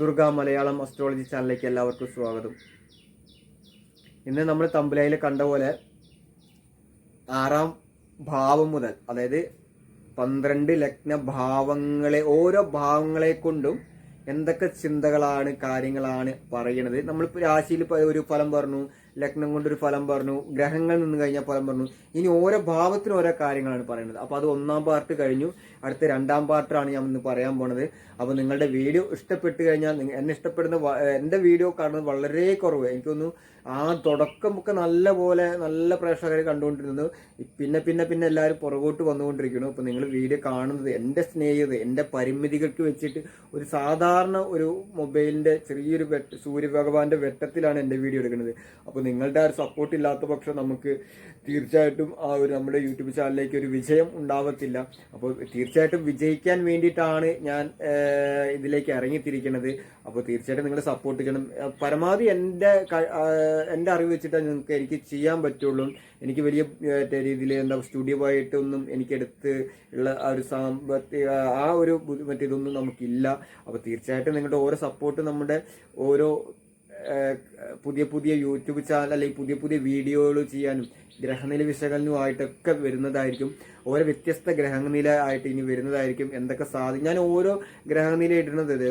Durga Malayalam astrology ചാനലിലേക്ക് എല്ലാവർക്കും സ്വാഗതം. ഇന്ന് നമ്മൾ തമ്പുലയിൽ കണ്ട പോലെ ആറാം ഭാവം മുതൽ അതായത് പന്ത്രണ്ട് ലഗ്ന ഭാവങ്ങളെ ഓരോ ഭാവങ്ങളെ കൊണ്ടും എന്തൊക്കെ ചിന്തകളാണ് കാര്യങ്ങളാണ് പറയണത് നമ്മളിപ്പോൾ രാശിയിൽ ഒരു ഫലം പറഞ്ഞു ലഗ്നം കൊണ്ടൊരു ഫലം പറഞ്ഞു ഗ്രഹങ്ങൾ നിന്ന് കഴിഞ്ഞാൽ ഫലം പറഞ്ഞു. ഇനി ഓരോ ഭാവത്തിന് ഓരോ കാര്യങ്ങളാണ് പറയുന്നത്. അപ്പോൾ അത് ഒന്നാം പാർട്ട് കഴിഞ്ഞു. അടുത്ത രണ്ടാം പാർട്ടാണ് ഞാൻ ഇന്ന് പറയാൻ പോണത്. അപ്പോൾ നിങ്ങളുടെ വീഡിയോ ഇഷ്ടപ്പെട്ട് കഴിഞ്ഞാൽ എന്നെ ഇഷ്ടപ്പെടുന്ന എന്റെ വീഡിയോ കാണുന്നത് വളരെ കുറവ്. എനിക്കൊന്നു ആ തുടക്കമൊക്കെ നല്ല പോലെ നല്ല പ്രേക്ഷകർ കണ്ടുകൊണ്ടിരുന്നത് പിന്നെ പിന്നെ പിന്നെ എല്ലാവരും പുറകോട്ട് വന്നുകൊണ്ടിരിക്കുന്നു. അപ്പോൾ നിങ്ങൾ വീഡിയോ കാണുന്നത് എന്റെ സ്നേഹിത എന്റെ പരിമിതികൾക്ക് വെച്ചിട്ട് ഒരു സാധാരണ ഒരു മൊബൈലിന്റെ ചെറിയൊരു വെട്ട സൂര്യഭഗവാന്റെ വെട്ടത്തിലാണ് എന്റെ വീഡിയോ എടുക്കുന്നത്. അപ്പോൾ നിങ്ങളുടെ ആ സപ്പോർട്ട് ഇല്ലാത്ത പക്ഷം നമുക്ക് തീർച്ചയായിട്ടും ആ ഒരു നമ്മുടെ യൂട്യൂബ് ചാനലിലേക്ക് ഒരു വിജയം ഉണ്ടാവത്തില്ല. അപ്പോൾ തീർച്ചയായിട്ടും വിജയിക്കാൻ വേണ്ടിയിട്ടാണ് ഞാൻ ഇതിലേക്ക് ഇറങ്ങിത്തിരിക്കുന്നത്. അപ്പോൾ തീർച്ചയായിട്ടും നിങ്ങൾ സപ്പോർട്ട് ചെയ്യണം. പരമാവധി എന്റെ എന്റെ അറിവ് വെച്ചിട്ട് നിങ്ങൾക്ക് എനിക്ക് ചെയ്യാൻ പറ്റുള്ളൂ. എനിക്ക് വലിയ രീതിയിൽ എന്താ സ്റ്റുഡിയോ ആയിട്ടൊന്നും എനിക്കെടുത്ത് ഉള്ള ആ ഒരു സാമ്പത്തിക ആ ഒരു ബുദ്ധി- മറ്റേ ഇതൊന്നും നമുക്കില്ല. അപ്പോൾ തീർച്ചയായിട്ടും നിങ്ങളുടെ ഓരോ സപ്പോർട്ട് നമ്മുടെ ഓരോ പുതിയ പുതിയ യൂട്യൂബ് ചാനൽ അല്ലെങ്കിൽ പുതിയ പുതിയ വീഡിയോകൾ ചെയ്യാനും ഗ്രഹനില വിശകലനവുമായിട്ടൊക്കെ വരുന്നതായിരിക്കും. ഓരോ വ്യത്യസ്ത ഗ്രഹനില ആയിട്ട് ഇനി വരുന്നതായിരിക്കും. എന്തൊക്കെ സാധി ഞാൻ ഓരോ ഗ്രഹനില ഇടുന്നത്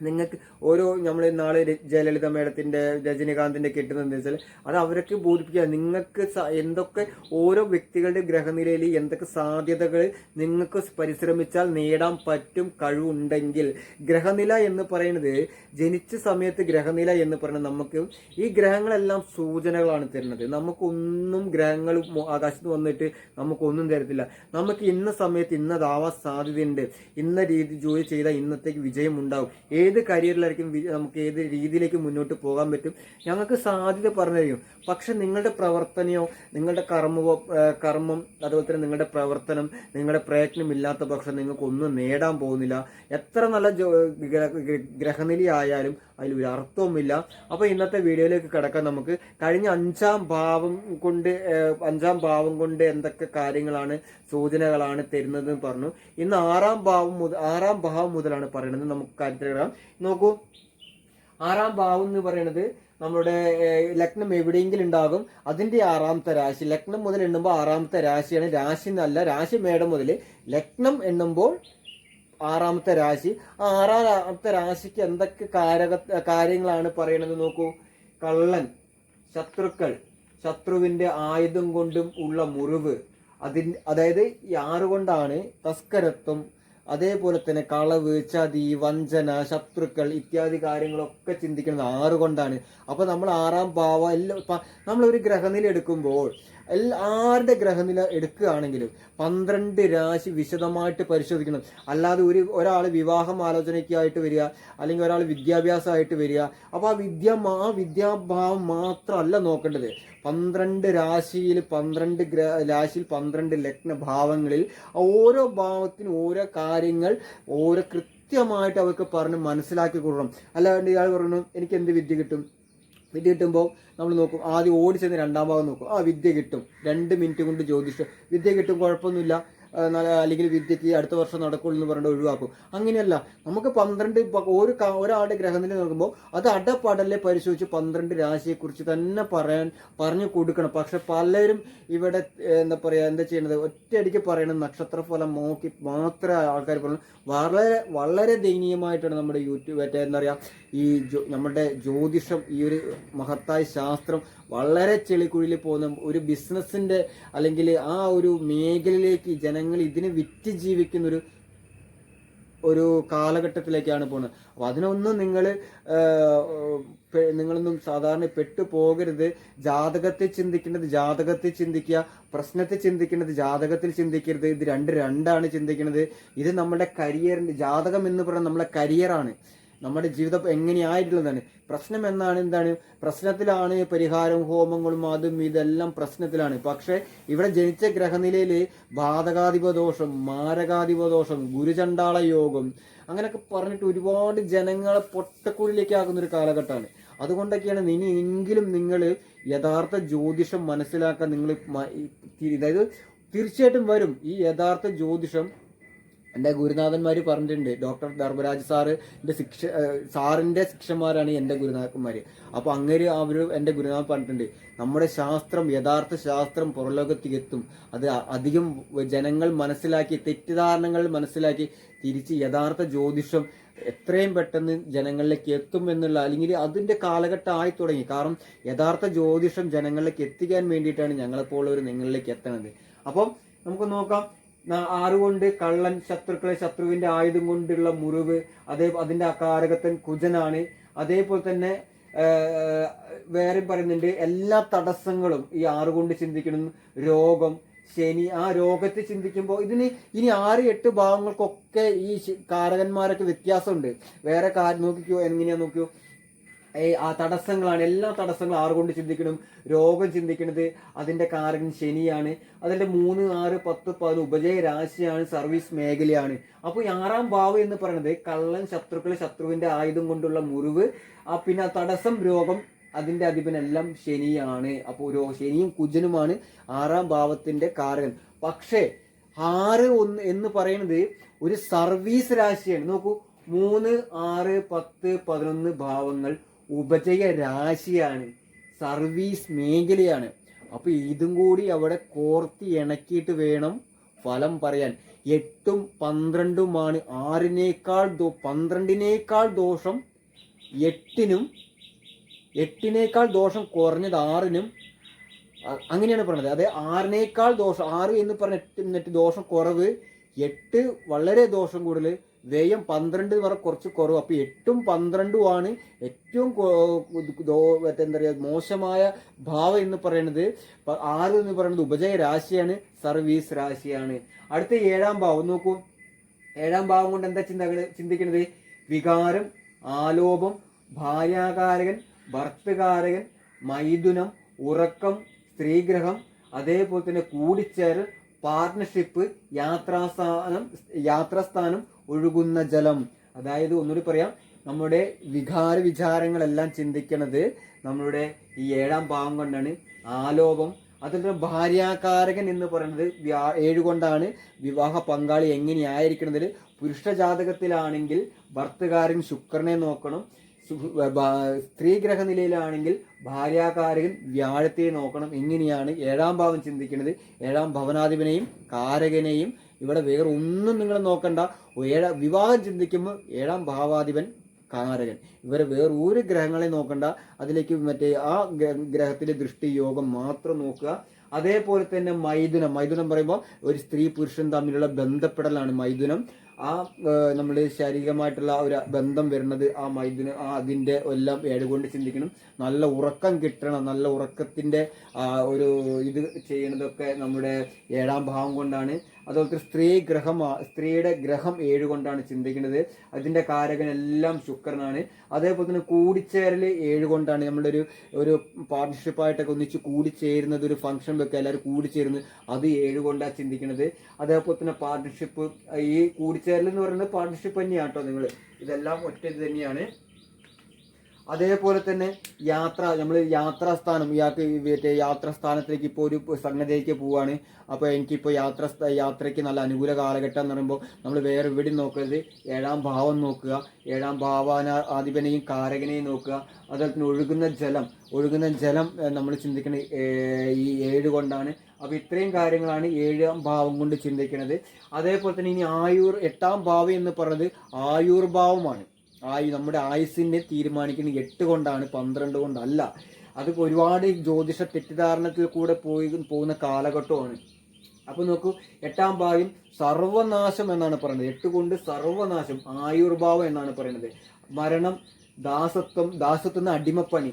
നിങ്ങൾക്ക് ഓരോ നമ്മൾ നാളെ ജയലളിത മേഡത്തിന്റെ രജനീകാന്തിന്റെ കിട്ടുന്നത് എന്താ വെച്ചാൽ അത് അവരൊക്കെ ബോധിപ്പിക്കുക. നിങ്ങൾക്ക് എന്തൊക്കെ ഓരോ വ്യക്തികളുടെ ഗ്രഹനിലയിൽ എന്തൊക്കെ സാധ്യതകൾ നിങ്ങൾക്ക് പരിശ്രമിച്ചാൽ നേടാൻ പറ്റും കഴിവുണ്ടെങ്കിൽ. ഗ്രഹനില എന്ന് പറയുന്നത് ജനിച്ച സമയത്ത് ഗ്രഹനില എന്ന് പറയുന്നത് നമുക്ക് ഈ ഗ്രഹങ്ങളെല്ലാം സൂചനകളാണ് തരുന്നത്. നമുക്കൊന്നും ഗ്രഹങ്ങൾ ആകാശത്ത് വന്നിട്ട് നമുക്കൊന്നും തരത്തില്ല. നമുക്ക് ഇന്ന സമയത്ത് ഇന്നതാവാൻ സാധ്യതയുണ്ട്. ഇന്ന രീതി ജോലി ചെയ്താൽ ഇന്നത്തേക്ക് വിജയം ഉണ്ടാവും. ഏത് കരിയറിലായിരിക്കും വി- നമുക്ക് ഏത് രീതിയിലേക്ക് മുന്നോട്ട് പോകാൻ പറ്റും. ഞങ്ങൾക്ക് സാധ്യത പറഞ്ഞു തരും. പക്ഷെ നിങ്ങളുടെ പ്രവർത്തനയോ നിങ്ങളുടെ കർമ്മവോ കർമ്മം അതുപോലെ തന്നെ നിങ്ങളുടെ പ്രവർത്തനം നിങ്ങളുടെ പ്രയത്നം ഇല്ലാത്ത പക്ഷം നിങ്ങൾക്ക് ഒന്നും നേടാൻ പോകുന്നില്ല. എത്ര നല്ല ഗ്രഹനിലി ആയാലും അതിൽ ഒരു അർത്ഥവുമില്ല. അപ്പൊ ഇന്നത്തെ വീഡിയോയിലേക്ക് കിടക്കാൻ നമുക്ക്. കഴിഞ്ഞ അഞ്ചാം ഭാവം കൊണ്ട് അഞ്ചാം ഭാവം കൊണ്ട് എന്തൊക്കെ കാര്യങ്ങളാണ് സൂചനകളാണ് തരുന്നത് എന്ന് പറഞ്ഞു. ഇന്ന് ആറാം ഭാവം മുതൽ ആറാം ഭാവം മുതലാണ് പറയുന്നത്. നമുക്ക് കാര്യത്തിൽ നോക്കൂ. ആറാം ഭാവം എന്ന് പറയുന്നത് നമ്മുടെ ലഗ്നം എവിടെയെങ്കിലും ഉണ്ടാകും. അതിന്റെ ആറാമത്തെ രാശി. ലഗ്നം മുതൽ എണ്ണുമ്പോൾ ആറാമത്തെ രാശിയാണ്. രാശി എന്നല്ല രാശി മേടം മുതൽ ലഗ്നം എണ്ണുമ്പോൾ ആറാമത്തെ രാശി. ആ ആറാമത്തെ രാശിക്ക് എന്തൊക്കെ കാരക കാര്യങ്ങളാണ് പറയണത് നോക്കൂ. കള്ളൻ ശത്രുക്കൾ ശത്രുവിന്റെ ആയുധം കൊണ്ടും ഉള്ള മുറിവ്. അതിൻ അതായത് ഈ ആറുകൊണ്ടാണ് തസ്കരത്വം അതേപോലെ തന്നെ കളവ് ചതി വഞ്ചന ശത്രുക്കൾ ഇത്യാദി കാര്യങ്ങളൊക്കെ ചിന്തിക്കുന്നത് ആറുകൊണ്ടാണ് അപ്പോൾ നമ്മൾ ആറാം ഭാവ എല്ലാം നമ്മളൊരു ഗ്രഹനില എടുക്കുമ്പോൾ എല്ലാ ആരുടെ ഗ്രഹനില എടുക്കുകയാണെങ്കിലും പന്ത്രണ്ട് രാശി വിശദമായിട്ട് പരിശോധിക്കണം. അല്ലാതെ ഒരു ഒരാൾ വിവാഹം ആലോചനയ്ക്കായിട്ട് വരിക അല്ലെങ്കിൽ ഒരാൾ വിദ്യാഭ്യാസമായിട്ട് വരിക. അപ്പോൾ ആ വിദ്യ ആ വിദ്യാഭാവം മാത്രമല്ല നോക്കേണ്ടത്. പന്ത്രണ്ട് രാശിയിൽ പന്ത്രണ്ട് ഗ്ര രാശിയിൽ പന്ത്രണ്ട് ലഗ്ന ഭാവങ്ങളിൽ ഓരോ ഭാവത്തിനും ഓരോ കാര്യങ്ങൾ ഓരോ കൃത്യമായിട്ട് അവർക്ക് പറഞ്ഞ് മനസ്സിലാക്കി കൊടുക്കണം. അല്ലാണ്ട് ഇയാൾ പറഞ്ഞു എനിക്ക് എന്ത് വിദ്യ കിട്ടും? വിദ്യ കിട്ടുമ്പോൾ നമ്മൾ നോക്കും. ആദ്യം ഓടി ചെന്ന് രണ്ടാം ഭാഗം നോക്കും. ആ വിദ്യ കിട്ടും. രണ്ട് മിനിറ്റ് കൊണ്ട് ജ്യോതിഷം വിദ്യ കിട്ടും കുഴപ്പമൊന്നുമില്ല. അല്ലെങ്കിൽ വിദ്യക്ക് അടുത്ത വർഷം നടക്കുള്ളൂ എന്ന് പറഞ്ഞിട്ട് ഒഴിവാക്കും. അങ്ങനെയല്ല നമുക്ക് പന്ത്രണ്ട് ഒരു ഒരാളുടെ ഗ്രഹനില നോക്കുമ്പോൾ അത് അടപടലെ പരിശോധിച്ച് പന്ത്രണ്ട് രാശിയെക്കുറിച്ച് തന്നെ പറയാൻ പറഞ്ഞു കൊടുക്കണം. പക്ഷെ പലരും ഇവിടെ എന്താ പറയുക എന്താ ചെയ്യണത്? ഒറ്റയടിക്ക് പറയണം നക്ഷത്രഫലം നോക്കി മാത്രമേ ആൾക്കാർ പറയുന്നത് വളരെ വളരെ ദയനീയമായിട്ടാണ് നമ്മുടെ യൂട്യൂബ് മറ്റേ എന്താ പറയുക ഈ നമ്മുടെ ജ്യോതിഷം ഈ ഒരു മഹത്തായ ശാസ്ത്രം വളരെ ചെളിക്കുഴിയിൽ പോകുന്ന ഒരു ബിസിനസിന്റെ അല്ലെങ്കിൽ ആ ഒരു മേഖലയിലേക്ക് ജനങ്ങൾ ഇതിനെ വിറ്റ് ജീവിക്കുന്ന ഒരു ഒരു കാലഘട്ടത്തിലേക്കാണ് പോകുന്നത്. അപ്പൊ അതിനൊന്നും നിങ്ങൾ നിങ്ങളൊന്നും സാധാരണ പെട്ടു പോകരുത്. ജാതകത്തെ ചിന്തിക്കേണ്ടത് ജാതകത്തെ ചിന്തിക്കുക പ്രശ്നത്തെ ചിന്തിക്കേണ്ടത് ജാതകത്തിൽ ചിന്തിക്കരുത്. ഇത് രണ്ട് രണ്ടാണ് ചിന്തിക്കുന്നത് ഇത് നമ്മുടെ കരിയറിന്റെ ജാതകം എന്ന് പറയുന്നത് നമ്മുടെ കരിയറാണ്. നമ്മുടെ ജീവിതം എങ്ങനെയായിട്ടുള്ളതാണ്? പ്രശ്നം എന്നാണ് എന്താണ്? പ്രശ്നത്തിലാണ് പരിഹാരം ഹോമങ്ങളും അതും ഇതെല്ലാം പ്രശ്നത്തിലാണ്. പക്ഷേ ഇവിടെ ജനിച്ച ഗ്രഹനിലയിൽ ബാധകാധിപദോഷം മാരകാധിപദോഷം മാരകാധിപ ദോഷം ഗുരുചണ്ടാള യോഗം അങ്ങനെയൊക്കെ പറഞ്ഞിട്ട് ഒരുപാട് ജനങ്ങളെ പൊട്ടക്കുഴിലേക്ക് ആക്കുന്ന ഒരു കാലഘട്ടമാണ്. അതുകൊണ്ടൊക്കെയാണ് ഇനി എങ്കിലും നിങ്ങൾ യഥാർത്ഥ ജ്യോതിഷം മനസ്സിലാക്കാൻ നിങ്ങൾ അതായത് തീർച്ചയായിട്ടും വരും. ഈ യഥാർത്ഥ ജ്യോതിഷം എന്റെ ഗുരുനാഥന്മാർ പറഞ്ഞിട്ടുണ്ട്. ഡോക്ടർ ധർമ്മരാജ് സാറിന്റെ ശിക്ഷ സാറിന്റെ സാറിന്റെ ശിക്ഷന്മാരാണ് എന്റെ ഗുരുനാഥന്മാർ അപ്പോൾ അങ്ങനെ അവർ എന്റെ ഗുരുനാഥൻ പറഞ്ഞിട്ടുണ്ട്. നമ്മുടെ ശാസ്ത്രം യഥാർത്ഥ ശാസ്ത്രം പുറലോകത്തേക്ക് എത്തും അത് അധികം ജനങ്ങൾ മനസ്സിലാക്കി തെറ്റിദ്ധാരണകൾ മനസ്സിലാക്കി തിരിച്ച് യഥാർത്ഥ ജ്യോതിഷം എത്രയും പെട്ടെന്ന് ജനങ്ങളിലേക്ക് എത്തും എന്നുള്ള അല്ലെങ്കിൽ അതിന്റെ കാലഘട്ടം ആയി തുടങ്ങി. കാരണം യഥാർത്ഥ ജ്യോതിഷം ജനങ്ങളിലേക്ക് എത്തിക്കാൻ വേണ്ടിയിട്ടാണ് ഞങ്ങളെപ്പോലുള്ളവർ നിങ്ങളിലേക്ക് എത്തണത്. അപ്പം നമുക്ക് നോക്കാം. ആറുകൊണ്ട് കള്ളൻ ശത്രുക്കളെ ശത്രുവിന്റെ ആയുധം കൊണ്ടുള്ള മുറിവ് അതേ അതിന്റെ അകാരകത്തൻ കുജനാണ്. അതേപോലെ തന്നെ വേറെ പറയുന്നുണ്ട് എല്ലാ തടസ്സങ്ങളും ഈ ആറുകൊണ്ട് ചിന്തിക്കണം. രോഗം ശനി ആ രോഗത്തെ ചിന്തിക്കുമ്പോൾ ഇതിന് ഇനി ആറ് എട്ട് ഭാഗങ്ങൾക്കൊക്കെ ഈ കാരകന്മാരൊക്കെ വ്യത്യാസമുണ്ട്. വേറെ നോക്കിക്കോ എങ്ങനെയാ നോക്കിയോ? ആ തടസ്സങ്ങളാണ് എല്ലാ തടസ്സങ്ങളും ആറ് കൊണ്ട് ചിന്തിക്കണം. രോഗം ചിന്തിക്കണത് അതിന്റെ കാരകൻ ശനിയാണ്. അതിന്റെ മൂന്ന് ആറ് പത്ത് പതിനൊന്ന് ഉപജയ രാശിയാണ് സർവീസ് മേഖലയാണ്. അപ്പോൾ ഈ ആറാം ഭാവ് എന്ന് പറയുന്നത് കള്ളൻ ശത്രുക്കൾ ശത്രുവിന്റെ ആയുധം കൊണ്ടുള്ള മുറിവ് ആ പിന്നെ തടസ്സം രോഗം അതിന്റെ അധിപനെല്ലാം ശനിയാണ്. അപ്പോൾ രോ ശനിയും കുജനുമാണ് ആറാം ഭാവത്തിന്റെ കാരകൻ പക്ഷേ ആറ് ഒന്ന് എന്ന് പറയുന്നത് ഒരു സർവീസ് രാശിയാണ്. നോക്കൂ മൂന്ന് ആറ് പത്ത് പതിനൊന്ന് ഭാവങ്ങൾ ഉപജയ രാശിയാണ് സർവീസ് മേഖലയാണ്. അപ്പോൾ ഇതും കൂടി അവിടെ കോർത്തി ഇണക്കിയിട്ട് വേണം ഫലം പറയാൻ. എട്ടും പന്ത്രണ്ടുമാണ് ആറിനേക്കാൾ ദോ- പന്ത്രണ്ടിനേക്കാൾ ദോഷം എട്ടിനും എട്ടിനേക്കാൾ ദോഷം കുറഞ്ഞത് ആറിനും. അങ്ങനെയാണ് പറഞ്ഞത്. അതെ ആറിനേക്കാൾ ദോഷം ആറ് എന്ന് പറഞ്ഞ എന്നിട്ട് ദോഷം കുറവ് എട്ട് വളരെ ദോഷം കൂടുതൽ വ്യയം പന്ത്രണ്ട് വരെ കുറച്ച് കുറവ്. അപ്പൊ എട്ടും പന്ത്രണ്ടുമാണ് ഏറ്റവും എന്താ പറയുക മോശമായ ഭാവം എന്ന് പറയുന്നത്. ആറ് എന്ന് പറയുന്നത് ഉപജയ രാശിയാണ് സർവീസ് രാശിയാണ്. അടുത്ത ഏഴാം ഭാവം നോക്കൂ. ഏഴാം ഭാവം കൊണ്ട് എന്താ ചിന്ത ചിന്തിക്കുന്നത് വികാരം ആലോപം ഭാര്യാകാരകൻ ഭർത്തകാരകൻ മൈഥുനം ഉറക്കം സ്ത്രീഗ്രഹം അതേപോലെ തന്നെ കൂടിച്ചേരൽ പാർട്ട്ണർഷിപ്പ് യാത്രാസ്ഥാനം യാത്രാസ്ഥാനം ഒഴുകുന്ന ജലം. അതായത് ഒന്നുകൂടി പറയാം നമ്മുടെ വികാര വിചാരങ്ങളെല്ലാം ചിന്തിക്കുന്നത് നമ്മളുടെ ഈ ഏഴാം ഭാവം കൊണ്ടാണ്. ആലോപം അതിന്റെ ഭാര്യാകാരകൻ എന്ന് പറയുന്നത് ഏഴ് കൊണ്ടാണ്. വിവാഹ പങ്കാളി എങ്ങനെയായിരിക്കണതിൽ പുരുഷ ജാതകത്തിലാണെങ്കിൽ ഭർത്തകാരൻ ശുക്രനെ നോക്കണം. സ്ത്രീ ഗ്രഹ നിലയിലാണെങ്കിൽ ഭാര്യാകാരകൻ വ്യാഴത്തെ നോക്കണം. എങ്ങനെയാണ് ഏഴാം ഭാവം ചിന്തിക്കുന്നത് ഏഴാം ഭവനാധിപനെയും കാരകനെയും ഇവിടെ വേറെ ഒന്നും നിങ്ങൾ നോക്കണ്ട. ഏഴ വിവാഹം ചിന്തിക്കുമ്പോൾ ഏഴാം ഭാവാധിപൻ കാരകൻ ഇവരെ വേറെ ഒരു ഗ്രഹങ്ങളെ നോക്കണ്ട. അതിലേക്ക് മറ്റേ ആ ഗ്രഹത്തിലെ ദൃഷ്ടി യോഗം മാത്രം നോക്കുക. അതേപോലെ തന്നെ മൈഥുനം. മൈഥുനം പറയുമ്പോൾ ഒരു സ്ത്രീ പുരുഷൻ തമ്മിലുള്ള ബന്ധപ്പെടലാണ് മൈഥുനം. ആ നമ്മൾ ശാരീരികമായിട്ടുള്ള ഒരു ബന്ധം വരുന്നത് ആ മൈഥുനം ആ അതിന്റെ എല്ലാം ഏഴുകൊണ്ട് ചിന്തിക്കണം. നല്ല ഉറക്കം കിട്ടണം. നല്ല ഉറക്കത്തിന്റെ ഒരു ഇത് ചെയ്യണതൊക്കെ നമ്മുടെ ഏഴാം ഭാവം കൊണ്ടാണ്. അതുപോലെ സ്ത്രീ ഗ്രഹം സ്ത്രീയുടെ ഗ്രഹം ഏഴ് കൊണ്ടാണ് ചിന്തിക്കുന്നത്. അതിന്റെ കാരകനെല്ലാം ശുക്രനാണ്. അതേപോലെ തന്നെ കൂടിച്ചേരൽ ഏഴ് കൊണ്ടാണ് നമ്മുടെ ഒരു പാർട്ട്ണർഷിപ്പായിട്ടൊക്കെ ഒന്നിച്ച് കൂടിച്ചേരുന്നത് ഒരു ഫംഗ്ഷൻ വെക്കുക എല്ലാവരും കൂടിച്ചേരുന്നത് അത് ഏഴ് കൊണ്ടാണ് ചിന്തിക്കുന്നത് അതേപോലെ തന്നെ പാർട്ട്ണർഷിപ്പ് ഈ കൂടിച്ചേരൽ എന്ന് പറയുന്നത് പാർട്ട്ണർഷിപ്പ് തന്നെയാണ് കേട്ടോ നിങ്ങൾ ഇതെല്ലാം ഒറ്റ തന്നെയാണ്. അതേപോലെ തന്നെ യാത്ര നമ്മൾ യാത്രാസ്ഥാനം ഇയാൾക്ക് മറ്റേ യാത്രാസ്ഥാനത്തിലേക്ക് ഇപ്പോൾ ഒരു സംഗതിയിലേക്ക് പോവാണ്. അപ്പോൾ എനിക്കിപ്പോൾ യാത്ര യാത്രയ്ക്ക് നല്ല അനുകൂല കാലഘട്ടം എന്ന് പറയുമ്പോൾ നമ്മൾ വേറെ എവിടെ നോക്കരുത്. ഏഴാം ഭാവം നോക്കുക. ഏഴാം ഭാവാന ആധിപനെയും കാരകനെയും നോക്കുക. അതുപോലെ തന്നെ ഒഴുകുന്ന ജലം ഒഴുകുന്ന ജലം നമ്മൾ ചിന്തിക്കുന്നത് ഈ ഏഴ് കൊണ്ടാണ്. അപ്പോൾ ഇത്രയും കാര്യങ്ങളാണ് ഏഴാം ഭാവം കൊണ്ട് ചിന്തിക്കുന്നത് അതേപോലെ തന്നെ ഇനി ആയുർ എട്ടാം ഭാവം എന്ന് പറയുന്നത് ആയൂർ ഭാവമാണ് ആയു നമ്മുടെ ആയുസിനെ തീരുമാനിക്കുന്ന എട്ട് കൊണ്ടാണ് പന്ത്രണ്ട് കൊണ്ടല്ല. അത് ഒരുപാട് ജ്യോതിഷ തെറ്റിദ്ധാരണത്തിൽ കൂടെ പോയി പോകുന്ന കാലഘട്ടമാണ്. അപ്പോൾ നോക്കൂ എട്ടാം ഭാവം സർവനാശം എന്നാണ് പറയുന്നത്. എട്ട് കൊണ്ട് സർവനാശം ആയുർഭാവം എന്നാണ് പറയുന്നത്. മരണം ദാസത്വം ദാസത്വം അടിമപ്പണി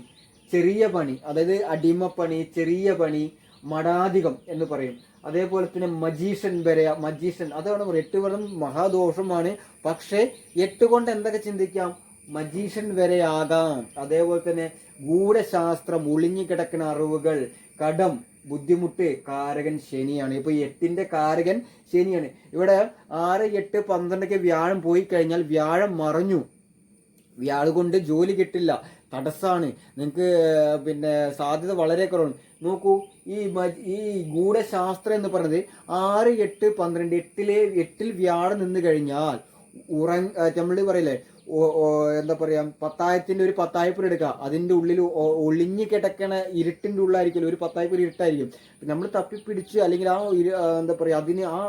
ചെറിയ പണി അതായത് അടിമപ്പണി ചെറിയ പണി മടാധികം എന്ന് പറയും. അതേപോലെ തന്നെ മജീഷൻ വരെ മജീഷൻ അതാണ് എട്ട് വർഷം മഹാദോഷമാണ് പക്ഷേ എട്ട് കൊണ്ട് എന്തൊക്കെ ചിന്തിക്കാം? മജീഷൻ വരെ ആകാം. അതേപോലെ തന്നെ ഗൂഢശാസ്ത്രം ഒളിഞ്ഞുകിടക്കുന്ന അറിവുകൾ കടം ബുദ്ധിമുട്ട് കാരകൻ ശനിയാണ്. ഇപ്പൊ എട്ടിന്റെ കാരകൻ ശനിയാണ്. ഇവിടെ ആറ് എട്ട് പന്ത്രണ്ടൊക്കെ വ്യാഴം പോയി കഴിഞ്ഞാൽ വ്യാഴം മറഞ്ഞു. വ്യാഴ് കൊണ്ട് ജോലി കിട്ടില്ല. തടസ്സാണ്. നിങ്ങൾക്ക് പിന്നെ സാധ്യത വളരെ കുറവാണ്. നോക്കൂ ഈ ഈ ഗൂഢശാസ്ത്രം എന്ന് പറയുന്നത് ആറ് എട്ട് പന്ത്രണ്ട് എട്ടിലെ എട്ടിൽ വ്യാഴം നിന്ന് കഴിഞ്ഞാൽ ഉറങ്ങ നമ്മൾ പറയില്ലേ? എന്താ പറയാ പത്തായത്തിന്റെ ഒരു പത്തായപ്പുര എടുക്കുക അതിന്റെ ഉള്ളിൽ ഒളിഞ്ഞു കിടക്കണ ഇരുട്ടിന്റെ ഉള്ളായിരിക്കും ഒരു പത്തായപ്പുര ഇരുട്ടായിരിക്കും. നമ്മൾ തപ്പിപ്പിടിച്ച് അല്ലെങ്കിൽ ആ എന്താ പറയാ അതിന് ആ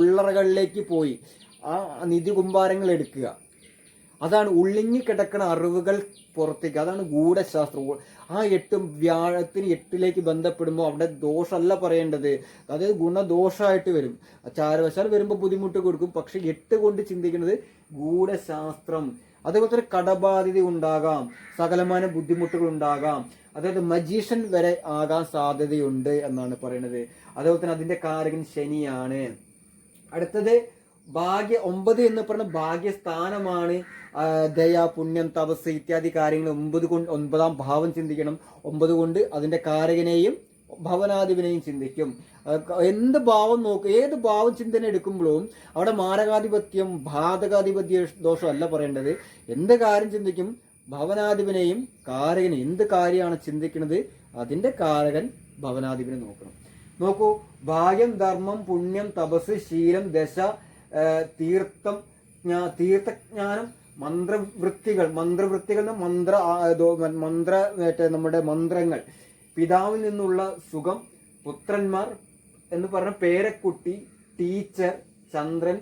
ഉള്ളറകളിലേക്ക് പോയി ആ നിധി കുമ്പാരങ്ങൾ എടുക്കുക. അതാണ് ഉള്ളിഞ്ഞു കിടക്കുന്ന അറിവുകൾ പുറത്തേക്ക്. അതാണ് ഗൂഢശാസ്ത്രം. ആ എട്ടും വ്യാഴത്തിന് എട്ടിലേക്ക് ബന്ധപ്പെടുമ്പോൾ അവിടെ ദോഷമല്ല പറയേണ്ടത്. അതായത് ഗുണദോഷമായിട്ട് വരും. ചാരവശാൽ വരുമ്പോൾ ബുദ്ധിമുട്ട് കൊടുക്കും. പക്ഷെ എട്ട് കൊണ്ട് ചിന്തിക്കുന്നത് ഗൂഢശാസ്ത്രം. അതേപോലെ തന്നെ കടബാധ്യത ഉണ്ടാകാം. സകലമാന ബുദ്ധിമുട്ടുകൾ ഉണ്ടാകാം. അതായത് മജീഷ്യൻ വരെ ആകാൻ സാധ്യതയുണ്ട് എന്നാണ് പറയുന്നത്. അതേപോലെ തന്നെ അതിന്റെ കാരകൻ ശനിയാണ്. അടുത്തത് ഭാഗ്യ ഒമ്പത് എന്ന് പറഞ്ഞ ഭാഗ്യസ്ഥാനമാണ് ദയ പുണ്യം തപസ് ഇത്യാദി കാര്യങ്ങൾ ഒമ്പത് കൊണ്ട് ഒൻപതാം ഭാവം ചിന്തിക്കണം. ഒമ്പത് കൊണ്ട് അതിന്റെ കാരകനെയും ഭവനാധിപനെയും ചിന്തിക്കും. എന്ത് ഭാവം നോക്കുക ഏത് ഭാവം ചിന്തന എടുക്കുമ്പോഴും അവിടെ മാരകാധിപത്യം ബാധകാധിപത്യ ദോഷമല്ല പറയേണ്ടത്. എന്ത് കാര്യം ചിന്തിക്കും? ഭവനാധിപനെയും കാരകനെ എന്ത് കാര്യമാണ് ചിന്തിക്കുന്നത്? അതിന്റെ കാരകൻ ഭവനാധിപനെ നോക്കണം. നോക്കൂ ഭാഗ്യം ധർമ്മം പുണ്യം തപസ് ശീലം ദശ തീർത്ഥം ജ്ഞാ- തീർത്ഥജ്ഞാനം മന്ത്രവൃത്തികൾ. മന്ത്രവൃത്തികൾ മന്ത്ര മന്ത്ര നമ്മുടെ മന്ത്രങ്ങൾ. പിതാവിൽ നിന്നുള്ള സുഖം പുത്രന്മാർ എന്ന് പറഞ്ഞ പേരക്കുട്ടി ടീച്ചർ ചന്ദ്രൻ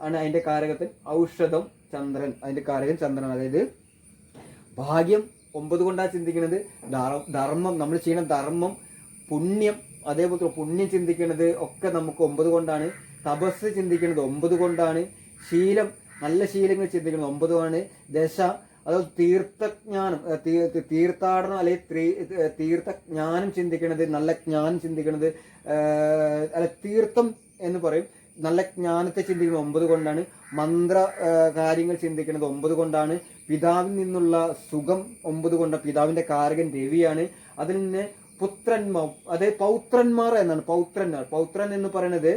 ആണ് അതിന്റെ കാരകത്തിൽ. ഔഷധം ചന്ദ്രൻ. അതിന്റെ കാരകൻ ചന്ദ്രൻ അതായത് ഭാഗ്യം ഒമ്പത് കൊണ്ടാണ് ചിന്തിക്കുന്നത്. ധർമ്മം നമ്മൾ ചെയ്യുന്ന ധർമ്മം പുണ്യം അതേപോലെ പുണ്യം ചിന്തിക്കുന്നത് ഒക്കെ നമുക്ക് ഒമ്പത് കൊണ്ടാണ്. തപസ് ചിന്തിക്കുന്നത് ഒമ്പത് കൊണ്ടാണ്. ശീലം നല്ല ശീലങ്ങൾ ചിന്തിക്കുന്നത് ഒമ്പതുമാണ് ദശ അതോ തീർത്ഥജ്ഞാനം തീർത്ഥാടനം അല്ലെങ്കിൽ തീർത്ഥജ്ഞാനം ചിന്തിക്കുന്നത് നല്ല ജ്ഞാനം ചിന്തിക്കുന്നത് അല്ല തീർത്ഥം എന്ന് പറയും. നല്ല ജ്ഞാനത്തെ ചിന്തിക്കുന്നത് ഒമ്പത് കൊണ്ടാണ്. മന്ത്ര കാര്യങ്ങൾ ചിന്തിക്കുന്നത് ഒമ്പത് കൊണ്ടാണ്. പിതാവിൽ നിന്നുള്ള സുഖം ഒമ്പത് കൊണ്ട് പിതാവിന്റെ കാരകൻ രവിയാണ്. അതിൽ നിന്ന് പുത്രന്മാർ അതായത് പൗത്രന്മാർ എന്നാണ് പൗത്രന്മാർ. പൗത്രൻ എന്ന് പറയുന്നത്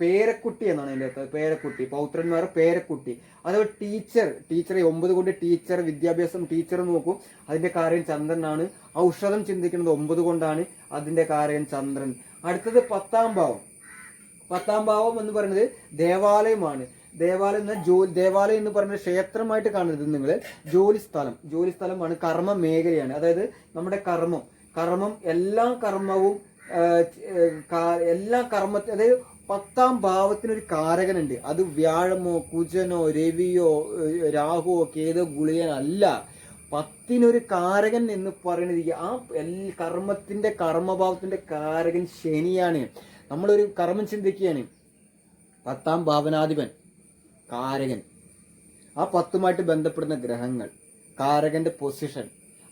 പേരക്കുട്ടി എന്നാണ് അതിന്റെ അർത്ഥം. പേരക്കുട്ടി പൗത്രന്മാർ പേരക്കുട്ടി. അതുപോലെ ടീച്ചർ. ടീച്ചറെ ഒമ്പത് കൊണ്ട് ടീച്ചർ വിദ്യാഭ്യാസം ടീച്ചർ നോക്കും. അതിന്റെ കാര്യം ചന്ദ്രനാണ്. ഔഷധം ചിന്തിക്കുന്നത് ഒമ്പത് കൊണ്ടാണ്. അതിന്റെ കാര്യം ചന്ദ്രൻ. അടുത്തത് പത്താം ഭാവം. പത്താം ഭാവം എന്ന് പറയുന്നത് ദേവാലയമാണ്. ദേവാലയം എന്ന ജോലി ദേവാലയം എന്ന് പറയുന്ന ക്ഷേത്രമായിട്ട് കാണരുത് നിങ്ങൾ ജോലി സ്ഥലം. ജോലി സ്ഥലമാണ് കർമ്മ മേഖലയാണ് അതായത് നമ്മുടെ കർമ്മം. കർമ്മം എല്ലാ കർമ്മവും എല്ലാ കർമ്മ അതായത് പത്താം ഭാവത്തിനൊരു കാരകനുണ്ട്. അത് വ്യാഴമോ കുജനോ രവിയോ രാഹുവോ കേതോ ഗുളിയനല്ല പത്തിനൊരു കാരകൻ എന്ന് പറയുന്നത് ആ എൽ- കർമ്മത്തിന്റെ കർമ്മഭാവത്തിന്റെ കാരകൻ ശനിയാണ്. നമ്മളൊരു കർമ്മം ചിന്തിക്കുകയാണ്. പത്താം ഭാവനാധിപൻ കാരകൻ. ആ പത്തുമായിട്ട് ബന്ധപ്പെടുന്ന ഗ്രഹങ്ങൾ കാരകന്റെ പൊസിഷൻ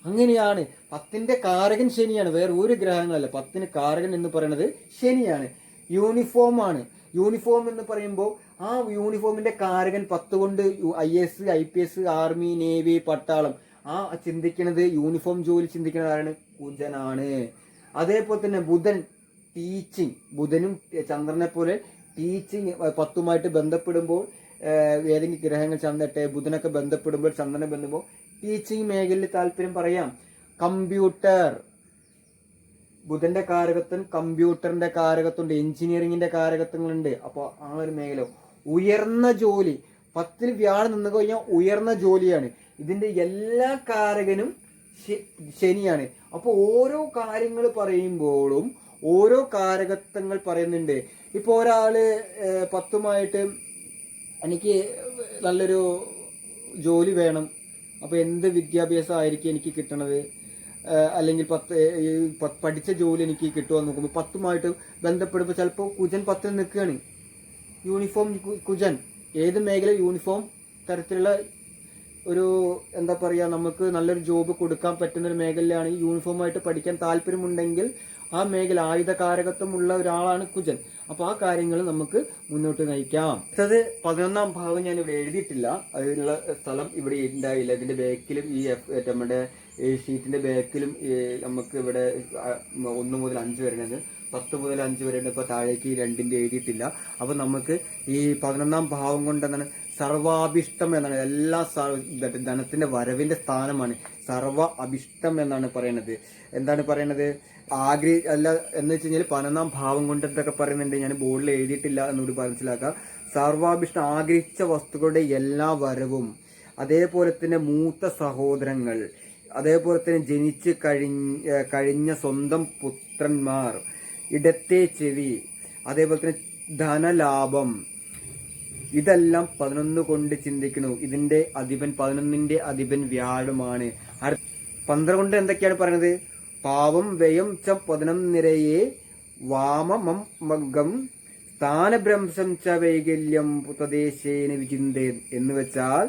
അങ്ങനെയാണ്. പത്തിന്റെ കാരകൻ ശനിയാണ്. വേറെ ഒരു ഗ്രഹങ്ങളല്ല. പത്തിന് കാരകൻ എന്ന് പറയുന്നത് ശനിയാണ്. യൂണിഫോം ആണ്. യൂണിഫോം എന്ന് പറയുമ്പോൾ ആ യൂണിഫോമിന്റെ കാരകൻ പത്ത് കൊണ്ട് I S I P S army navy പട്ടാളം. ആ ചിന്തിക്കുന്നത് യൂണിഫോം ജോലി ചിന്തിക്കുന്നത് ആരാണ്? കുജനാണ്. അതേപോലെ തന്നെ ബുധൻ ടീച്ചിങ് ബുധനും ചന്ദ്രനെ പോലെ ടീച്ചിങ് പത്തുമായിട്ട് ബന്ധപ്പെടുമ്പോൾ ഏതെങ്കിലും ഗ്രഹങ്ങൾ ചന്ദ്രട്ടെ ബുധനൊക്കെ ബന്ധപ്പെടുമ്പോൾ ചന്ദ്രനെ ബന്ധപ്പെടുമ്പോൾ ടീച്ചിങ് മേഖലയിൽ താല്പര്യം പറയാം. കമ്പ്യൂട്ടർ. ബുധന്റെ കാരകത്വം കമ്പ്യൂട്ടറിന്റെ കാരകത്വമുണ്ട് എഞ്ചിനീയറിംഗിന്റെ കാരകത്വങ്ങളുണ്ട്. അപ്പോൾ ആ ഒരു മേഖല. ഉയർന്ന ജോലി. പത്തിൽ വ്യാഴം നിന്ന് കഴിഞ്ഞാൽ ഉയർന്ന ജോലിയാണ്. ഇതിന്റെ എല്ലാ കാരകനും ശനിയാണ്. അപ്പോൾ ഓരോ കാര്യങ്ങൾ പറയുമ്പോഴും ഓരോ കാരകത്വങ്ങൾ പറയുന്നുണ്ട്. ഇപ്പോൾ ഒരാൾ പത്തുമായിട്ട് എനിക്ക് നല്ലൊരു ജോലി വേണം. അപ്പോൾ എന്ത് വിദ്യാഭ്യാസം ആയിരിക്കും എനിക്ക് കിട്ടണത്? അല്ലെങ്കിൽ പത്ത് പഠിച്ച ജോലി എനിക്ക് കിട്ടുമോ നോക്കുമ്പോൾ പത്തുമായിട്ട് ബന്ധപ്പെടുമ്പോൾ ചിലപ്പോൾ കുജൻ പത്തിൽ നിൽക്കുകയാണ്. യൂണിഫോം കുജൻ. ഏത് മേഖല യൂണിഫോം തരത്തിലുള്ള ഒരു എന്താ പറയുക നമുക്ക് നല്ലൊരു ജോബ് കൊടുക്കാൻ പറ്റുന്ന ഒരു മേഖലയാണ് യൂണിഫോമായിട്ട് പഠിക്കാൻ താല്പര്യമുണ്ടെങ്കിൽ ആ മേഖല ആയുധ കാരകത്വമുള്ള ഒരാളാണ് കുജൻ. അപ്പൊ ആ കാര്യങ്ങൾ നമുക്ക് മുന്നോട്ട് നയിക്കാം. അടുത്തത് പതിനൊന്നാം ഭാഗം ഞാൻ ഇവിടെ എഴുതിയിട്ടില്ല അതിനുള്ള സ്ഥലം ഇവിടെ ഉണ്ടായില്ല ഇതിന്റെ ബാക്കിലും ഈ നമ്മുടെ ഈ ഷീറ്റിന്റെ ബാക്കിലും നമുക്ക് ഇവിടെ ഒന്ന് മുതൽ അഞ്ച് വരണത് പത്ത് മുതൽ അഞ്ച് വരെ ഇപ്പൊ താഴേക്ക് രണ്ടിന്റെ എഴുതിയിട്ടില്ല. അപ്പൊ നമുക്ക് ഈ പതിനൊന്നാം ഭാവം കൊണ്ട് എന്താണ് സർവാഭിഷ്ടം എന്നാണ് എല്ലാ ധനത്തിന്റെ വരവിന്റെ സ്ഥാനമാണ്. സർവ അഭിഷ്ടം എന്നാണ് പറയുന്നത് എന്താണ് പറയുന്നത് ആഗ്രഹി അല്ല എന്ന് വെച്ച് കഴിഞ്ഞാൽ പതിനൊന്നാം ഭാവം കൊണ്ട് എന്തൊക്കെ പറയുന്നുണ്ട്. ഞാൻ ബോർഡിൽ എഴുതിയിട്ടില്ല എന്നോട് മനസ്സിലാക്കാം. സർവാഭിഷ്ടം ആഗ്രഹിച്ച വസ്തുക്കളുടെ എല്ലാ വരവും അതേപോലെ തന്നെ മൂത്ത സഹോദരങ്ങൾ അതേപോലെ തന്നെ ജനിച്ച് കഴിഞ്ഞ കഴിഞ്ഞ സ്വന്തം പുത്രന്മാർ ഇടത്തെ ചെവി അതേപോലെ തന്നെ ധനലാഭം ഇതെല്ലാം പതിനൊന്ന് കൊണ്ട് ചിന്തിക്കുന്നു. ഇതിന്റെ അധിപൻ പതിനൊന്നിന്റെ അധിപൻ വ്യാഴമാണ്. പന്ത്രണ്ട് കൊണ്ട് എന്തൊക്കെയാണ് പറയുന്നത്? പാവം വ്യയം ച പതിനൊന്നിരയെ വാമമം മഗം സ്ഥാനഭ്രംശം ച വൈകല്യം തദ്ദേശേന വിചിന്തേൻ എന്ന് വെച്ചാൽ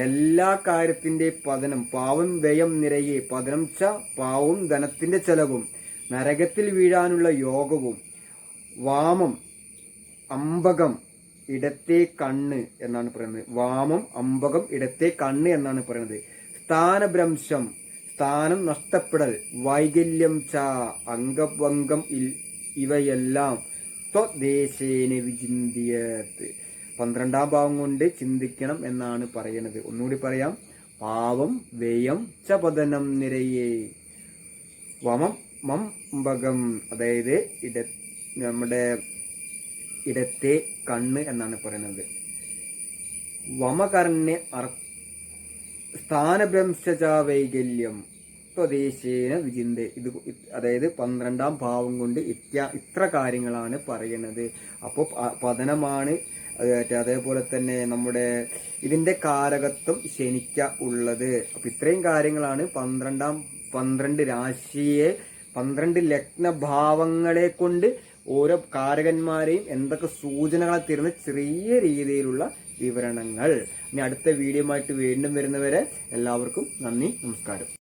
എല്ലാ കാര്യത്തിന്റെ പതനം പാവം വ്യയം നിരയെ പതനം ച പാവും ധനത്തിന്റെ ചെലവും നരകത്തിൽ വീഴാനുള്ള യോഗവും വാമം അമ്പകം ഇടത്തെ കണ്ണ് എന്നാണ് പറയുന്നത്. വാമം അമ്പകം ഇടത്തെ കണ്ണ് എന്നാണ് പറയുന്നത്. സ്ഥാനഭ്രംശം സ്ഥാനം നഷ്ടപ്പെടൽ വൈകല്യം ച അംഗഭംഗം ഇവയെല്ലാം ത്വദേശേന വിചിന്തിയത് പന്ത്രണ്ടാം ഭാവം കൊണ്ട് ചിന്തിക്കണം എന്നാണ് പറയുന്നത് ഒന്നുകൂടി പറയാം. പാവം വ്യയം ചപതനം നിരയെ. വമം മം അതായത് ഇട നമ്മുടെ ഇടത്തെ കണ്ണ് എന്നാണ് പറയുന്നത്. വമകർണ്യ അർ സ്ഥാനഭ്രംശജ വൈകല്യം സ്വദേശേന വിചിന്ത ഇത് അതായത് പന്ത്രണ്ടാം ഭാവം കൊണ്ട് ഇത്യ ഇത്ര കാര്യങ്ങളാണ് പറയുന്നത്. അപ്പോൾ പതനമാണ് അത് അതേപോലെ തന്നെ നമ്മുടെ ഇതിന്റെ കാരകത്വം ശനിക്ക ഉള്ളത്. അപ്പം ഇത്രയും കാര്യങ്ങളാണ് പന്ത്രണ്ടാം പന്ത്രണ്ട് രാശിയെ പന്ത്രണ്ട് ലഗ്നഭാവങ്ങളെ കൊണ്ട് ഓരോ കാരകന്മാരെയും എന്തൊക്കെ സൂചനകളെ തരുന്ന ചെറിയ രീതിയിലുള്ള വിവരണങ്ങൾ. ഇനി അടുത്ത വീഡിയോ ആയിട്ട് വീണ്ടും വരുന്നവരെ എല്ലാവർക്കും നന്ദി നമസ്കാരം.